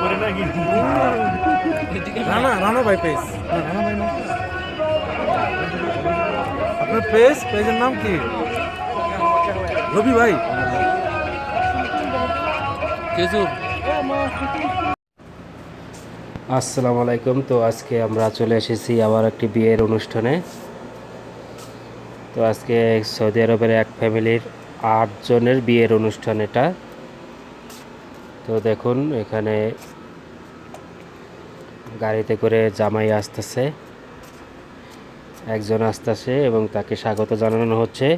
করে নাকি? রানা রানা ভাই পেজ হ্যাঁ, রানা ভাই আপনার পেজ পেজের নাম কি? রবি ভাই। আসসালামু আলাইকুম। তো আজকে আমরা চলে এসেছি আবার একটি বিয়ের অনুষ্ঠানে। তো আজকে সৌদি আরবের এক ফ্যামিলির আট জনের বিয়ের অনুষ্ঠান এটা। তো দেখুন, এখানে গাড়িতে করে জামাই আসতেছে। একজন আসতেছে এবং তাকে স্বাগত জানানো হচ্ছে।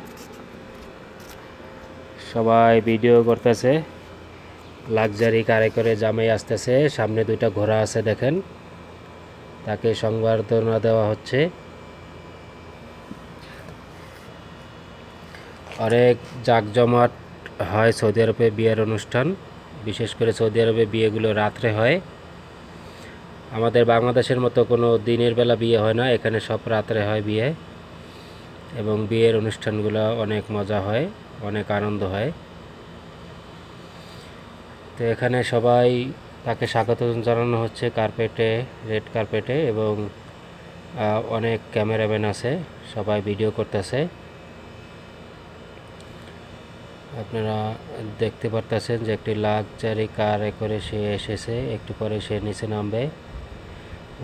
সবাই ভিডিও করতেছে। লাক্সারি কারে করে জামাই আসতেছে। সামনে দুইটা ঘোড়া আছে, দেখেন। তাকে সংবর্ধনা দেওয়া হচ্ছে। অনেক জাঁকজমাট হয় সৌদি আরবে বিয়ের অনুষ্ঠান। বিশেষ করে সৌদি আরবে বিয়েগুলো রাত্রে হয়। আমাদের বাংলাদেশের মতো কোনো দিনের বেলা বিয়ে হয় না, এখানে সব রাত্রে হয় বিয়ে। এবং বিয়ের অনুষ্ঠানগুলো অনেক মজা হয়, অনেক আনন্দ হয়। তো এখানে সবাই তাকে স্বাগত জানানো হচ্ছে কার্পেটে, রেড কার্পেটে এবং অনেক ক্যামেরাম্যান আছে, সবাই ভিডিও করতেছে। আপনারা দেখতে পারতেছেন যে একটি লাক্সারি কারে করে সে এসেছে। একটু পরে সে নিচে নামবে।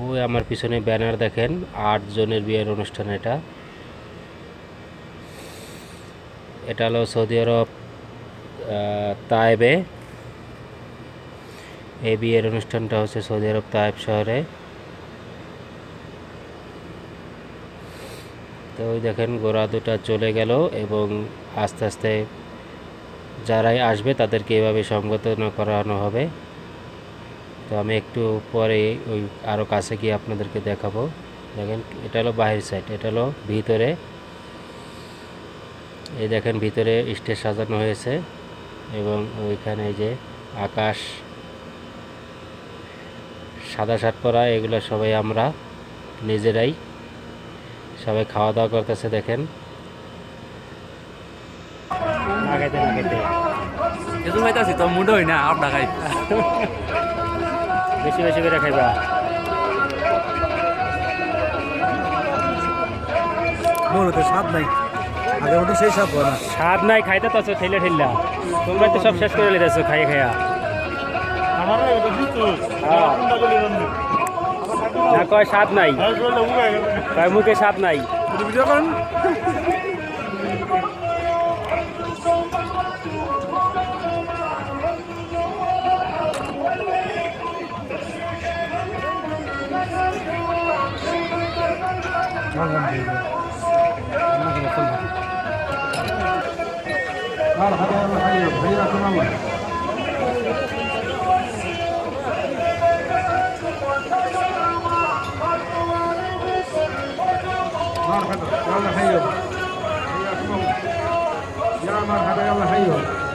ওই আমার পিছনে ব্যানার দেখেন, আট জনের বিয়ের অনুষ্ঠান এটা। এটা হলো সৌদি আরব তায়েবে এই বিয়ের অনুষ্ঠানটা হচ্ছে সৌদি আরব তায়েব শহরে। তো ওই দেখেন গোড়া দুটা চলে গেল এবং আস্তে আস্তে যারাই আসবে তাদেরকে এভাবে সংগঠন করানো হবে। তো আমি একটু পরে ওই আরও কাছে গিয়ে আপনাদেরকে দেখাবো। দেখেন, এটা হলো বাহির সাইড এটা হলো ভিতরে। এই দেখেন, ভিতরে স্টেজ সাজানো হয়েছে এবং ওইখানে যে আকাশ, সাদা শার্ট পরা, এগুলো সবাই আমরা নিজেরাই সবাই খাওয়া দাওয়া করতেছে, দেখেন। কিছু খাইতাছি তো মুড হই না আপ ঢাকাই বেশি বেশি করে খাইবা। মোর তো স্বাদ নাই। আগের মতো সেই স্বাদ হয় না। স্বাদ নাই খাইতে তো ঠেলে ঠেললা তোমরা তো সব শেষ করে লিতেছো খাই খাইয়া। হ্যাঁ। না কয় স্বাদ নাই? কয় মুখে স্বাদ নাই? قال حياكم الله حياكم الله مرحبا يلا حيهم حياكم الله يا مرحبا يلا حيهم